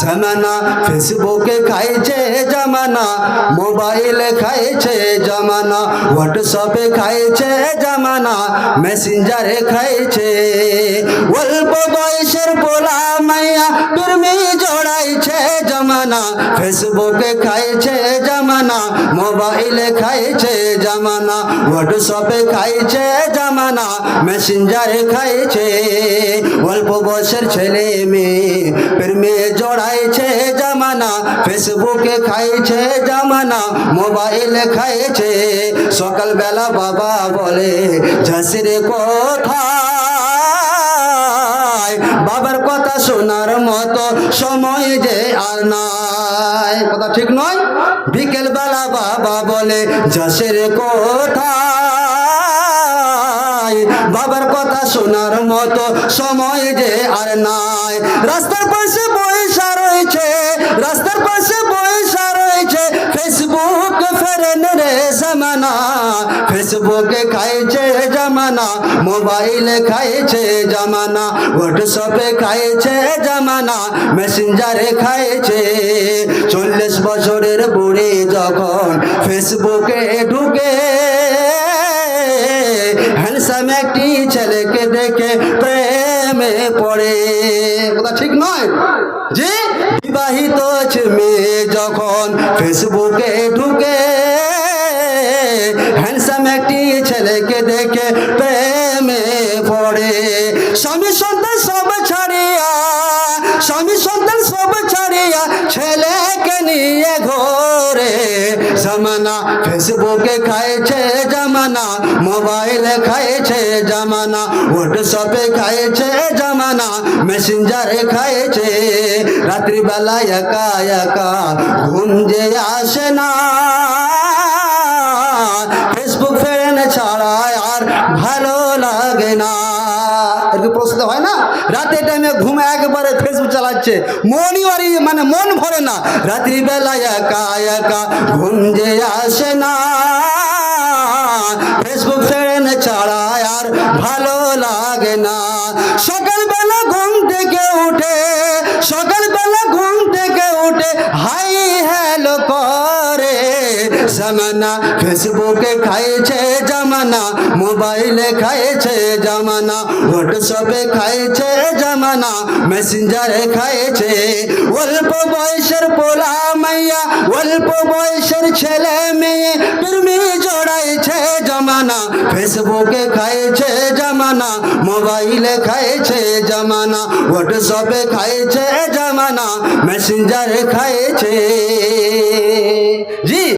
জামানা ফেসবুকে খাইছে জামানা, মোবাইলে খাইছে জামানা হোয়াটসঅ্যাপে খাইছে জামানা মেসেঞ্জারে খাইছে। অল্প বয়সের পোলা মাইয়া প্রেমী জড়াইছে জামানা ফেসবুকে খাইছে জামানা। মোবাইলে খাইছে জামানা হোয়াটসঅ্যাপে খাইছে জামানা মেসেঞ্জারে খাইছে। অল্প বয়সের ছেলে মেয়ে, প্রেমে জড়াইছে জামানা ফেসবুকে খাইছে জামানা, মোবাইলে খাইছে। সকালবেলা বাবা বলে, ঝাঁসিরে কথা বাবার কথা শোনার মতো নাই কথা ঠিক নয়? বিকেল বেলা বাবা বলে, যশের কথা বাবার কথা শোনার মতো সময় যে আর নাই। রাস্তার পাশে পয়সা রয়েছে, রাস্তার পাশে পয়সা রয়েছে। ফেসবুক ফেরেন রে জামানা ফেসবুকে খাইছে জামানা, মোবাইলে খাইছে জামানা হোয়াটসঅ্যাপে খাইছে জামানা মেসেঞ্জারে খাইছে। চল্লিশ বছরের বুড়ি যখন ফেসবুকে ঢুকে হ্যান্ডসাম একটি ছেলেকে দেখে প্রেমে পড়ে। কথা ঠিক নয়? যে বিবাহিত মেয়ে যখন ফেসবুকে ঢুকে হ্যান্ডসাম একটি ছেলেকে দেখে প্রেমে পড়ে। স্বামী স্বামী সন্তান সব ছাড়িয়া ছেলেকে নিয়ে ঘরে। জামানা ফেসবুকে খাইছে জামানা, মোবাইলে খাইছে জামানা হোয়াটসঅ্যাপে খাইছে জামানা মেসেঞ্জারে খাইছে। রাত্রিবেলা একা একা ঘুম যে আসে না। ফেসবুক ফ্রেন্ড ছাড়া আর ভালো লাগে না। এর কি প্রশ্ন হয় না? রাতে টাইমে ঘুমে একবারে ফেসবুক চালাচ্ছে। মনই আর মানে মন ভরে না। রাত্রিবেলা একা একা ঘুম যে আসে না। ফেসবুক ফ্রেন্ড ছাড়া আর ভালো লাগে না। সকালবেলা ঘুম থেকে উঠে, সকালবেলা ঘুম থেকে উঠে, হাই হ্যালো জামানা ফেসবুকে খাইছে জামানা, মোবাইলে খাইছে জামানা, হোয়াটসঅ্যাপে খাইছে জামানা, মেসেঞ্জারে খাইছে। অল্প বয়সের পোলা মাইয়া, অল্প বয়সের ছেলে মেয়ে প্রেমী জড়াইছে জামানা, ফেসবুকে খাইছে জামানা, মোবাইলে খাইছে জামানা, হোয়াটসঅ্যাপে খাইছে জামানা, মেসেঞ্জারে খাইছে।